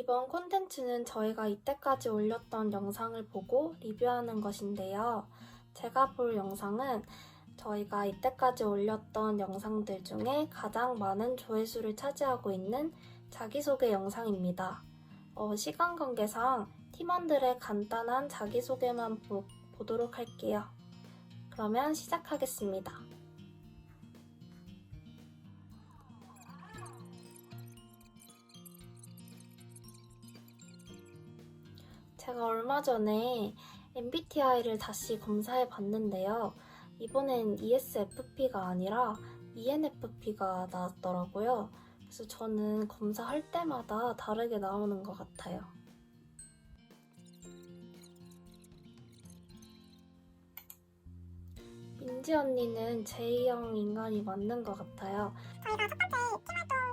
이번 콘텐츠는 저희가 이때까지 올렸던 영상을 보고 리뷰하는 것인데요. 제가 볼 영상은 저희가 이때까지 올렸던 영상들 중에 가장 많은 조회수를 차지하고 있는 자기소개 영상입니다. 어, 시간 관계상 팀원들의 간단한 자기소개만 보, 보도록 할게요. 그러면 시작하겠습니다. 제가 얼마 전에 MBTI를 다시 검사해 봤는데요. 이번엔 ESFP가 아니라 ENFP가 나왔더라고요. 그래서 저는 검사할 때마다 다르게 나오는 것 같아요. 민지 언니는 J형 인간이 맞는 것 같아요. 저희가 첫 번째 팀활동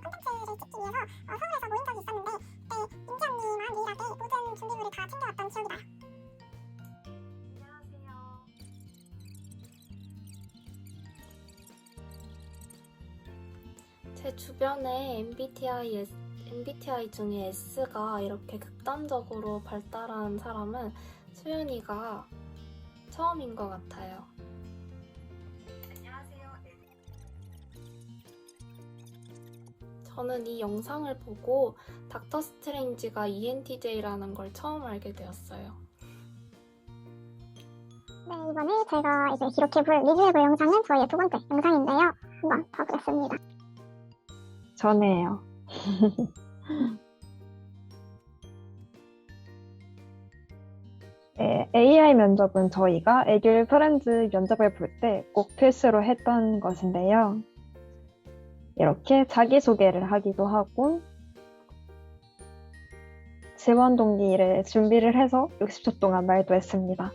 제 주변에 MBTI, MBTI 중에 S가 이렇게 극단적으로 발달한 사람은 수연이가 처음인 것 같아요. 안녕하세요. 저는 이 영상을 보고 닥터 스트레인지가 ENTJ라는 걸 처음 알게 되었어요. 네, 이번에 제가 이제 기록해볼 리뷰해볼 영상은 저희의 두 번째 영상인데요. 한번 봐보겠습니다. 전에요. 네, AI 면접은 저희가 에듀 프렌즈 면접을 볼 때 꼭 필수로 했던 것인데요. 이렇게 자기소개를 하기도 하고, 지원 동기를 준비를 해서 60초 동안 말도 했습니다.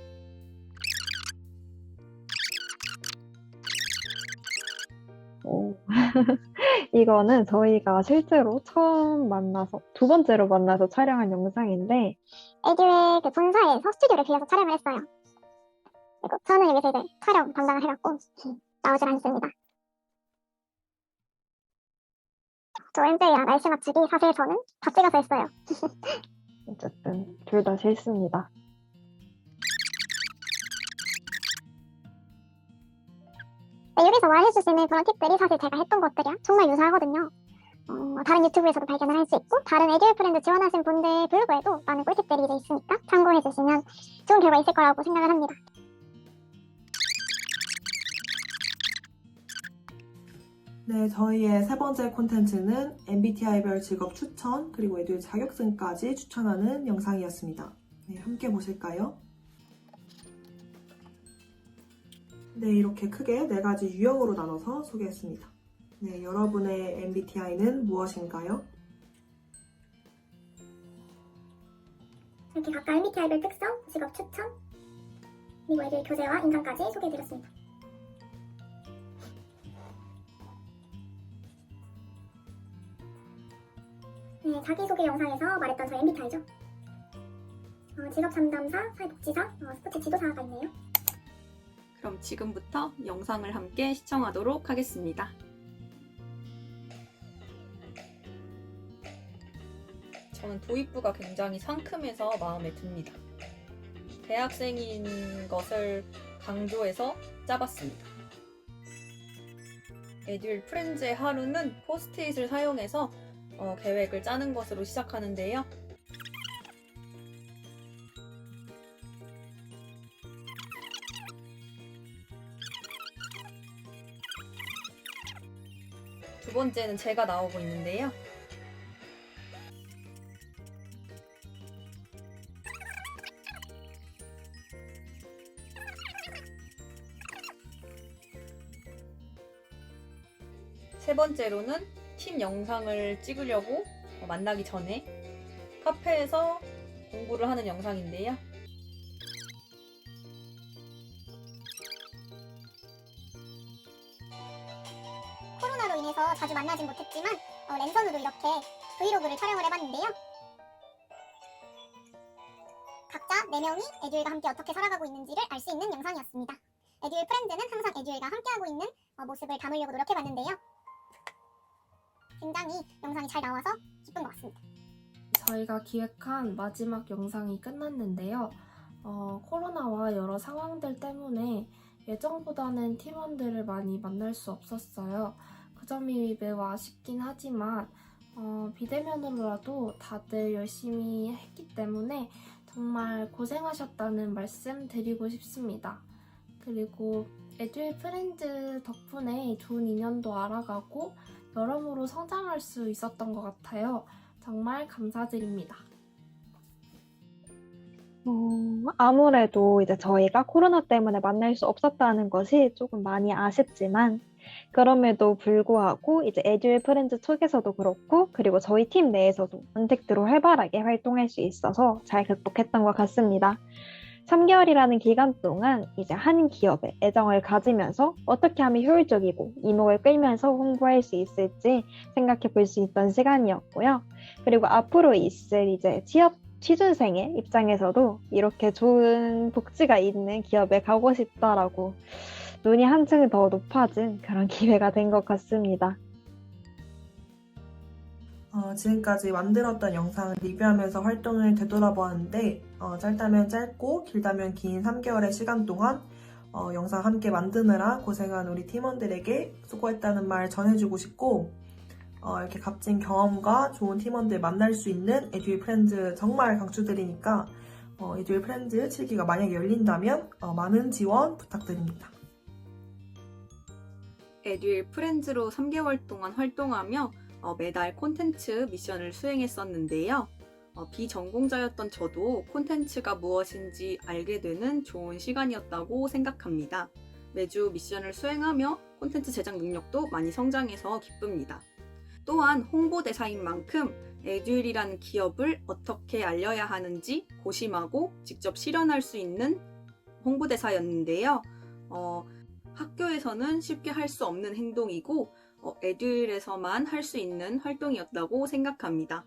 오. 이거는 저희가 실제로 처음 만나서 두 번째로 만나서 촬영한 영상인데 에듀의 그 본사에서 스튜디오를 빌려서 촬영을 했어요. 그리고 저는 여기서 이제 촬영 담당을 해갖고 나오질 않습니다. 저 MJ랑 날씨 맞추기 사실 저는 다 찍어서 했어요. 어쨌든 둘다 싫습니다. 여기서 말해주시는 그런 팁들이 사실 제가 했던 것들이랑 정말 유사하거든요. 어, 다른 유튜브에서도 발견을 할 수 있고 다른 에듀 프렌드 지원하신 분들 블로그에도 많은 꿀팁들이 이제 있으니까 참고해 주시면 좋은 결과 있을 거라고 생각을 합니다. 네, 저희의 세 번째 콘텐츠는 MBTI별 직업 추천 그리고 애들 자격증까지 추천하는 영상이었습니다. 네, 함께 보실까요? 네, 이렇게 크게 네 가지 유형으로 나눠서 소개했습니다. 네, 여러분의 MBTI는 무엇인가요? 이렇게 각각 MBTI별 특성, 직업 추천, 그리고 애들 교재와 인강까지 소개해드렸습니다. 네, 자기소개 영상에서 말했던 저희 MBTI죠. 어, 직업 상담사, 사회복지사, 어, 스포츠 지도사가 있네요. 그럼 지금부터 영상을 함께 시청하도록 하겠습니다. 저는 도입부가 굉장히 상큼해서 마음에 듭니다. 대학생인 것을 강조해서 짜봤습니다. 에듀일 프렌즈의 하루는 포스트잇을 사용해서 어, 계획을 짜는 것으로 시작하는데요. 두 번째는 제가 나오고 있는데요. 세 번째로는 팀 영상을 찍으려고 어, 만나기 전에 카페에서 공부를 하는 영상인데요. 자주 만나진 못했지만 어, 랜선으로 이렇게 브이로그를 촬영을 해봤는데요. 각자 4명이 에듀일과 함께 어떻게 살아가고 있는지를 알 수 있는 영상이었습니다. 에듀일 프렌드는 항상 에듀일과 함께하고 있는 어, 모습을 담으려고 노력해봤는데요. 굉장히 영상이 잘 나와서 기쁜 것 같습니다. 저희가 기획한 마지막 영상이 끝났는데요. 어, 코로나와 여러 상황들 때문에 예정보다는 팀원들을 많이 만날 수 없었어요. 그 점이 매우 아쉽긴 하지만 어, 비대면으로라도 다들 열심히 했기 때문에 정말 고생하셨다는 말씀 드리고 싶습니다. 그리고 에듀일 프렌즈 덕분에 좋은 인연도 알아가고 여러모로 성장할 수 있었던 것 같아요. 정말 감사드립니다. 어, 아무래도 이제 저희가 코로나 때문에 만날 수 없었다는 것이 조금 많이 아쉽지만, 그럼에도 불구하고 이제 에듀윌 프렌즈 쪽에서도 그렇고, 그리고 저희 팀 내에서도 언택트로 활발하게 활동할 수 있어서 잘 극복했던 것 같습니다. 3개월이라는 기간 동안 이제 한 기업에 애정을 가지면서 어떻게 하면 효율적이고 이목을 끌면서 홍보할 수 있을지 생각해 볼 수 있던 시간이었고요. 그리고 앞으로 있을 이제 취업 취준생의 입장에서도 이렇게 좋은 복지가 있는 기업에 가고 싶다라고 눈이 한층 더 높아진 그런 기회가 된 것 같습니다. 어, 지금까지 만들었던 영상 리뷰하면서 활동을 되돌아보았는데 어, 짧다면 짧고 길다면 긴 3개월의 시간 동안 어, 영상 함께 만드느라 고생한 우리 팀원들에게 수고했다는 말 전해주고 싶고 어, 이렇게 값진 경험과 좋은 팀원들 만날 수 있는 에듀윌 프렌즈 정말 강추드리니까 어, 에듀윌 프렌즈 7기가 만약에 열린다면 어, 많은 지원 부탁드립니다. 에듀일 프렌즈로 3개월 동안 활동하며 어, 매달 콘텐츠 미션을 수행했었는데요. 어, 비전공자였던 저도 콘텐츠가 무엇인지 알게 되는 좋은 시간이었다고 생각합니다. 매주 미션을 수행하며 콘텐츠 제작 능력도 많이 성장해서 기쁩니다. 또한 홍보대사인 만큼 에듀일이라는 기업을 어떻게 알려야 하는지 고심하고 직접 실현할 수 있는 홍보대사였는데요. 어, 학교에서는 쉽게 할 수 없는 행동이고 어, 에듀일에서만 할 수 있는 활동이었다고 생각합니다.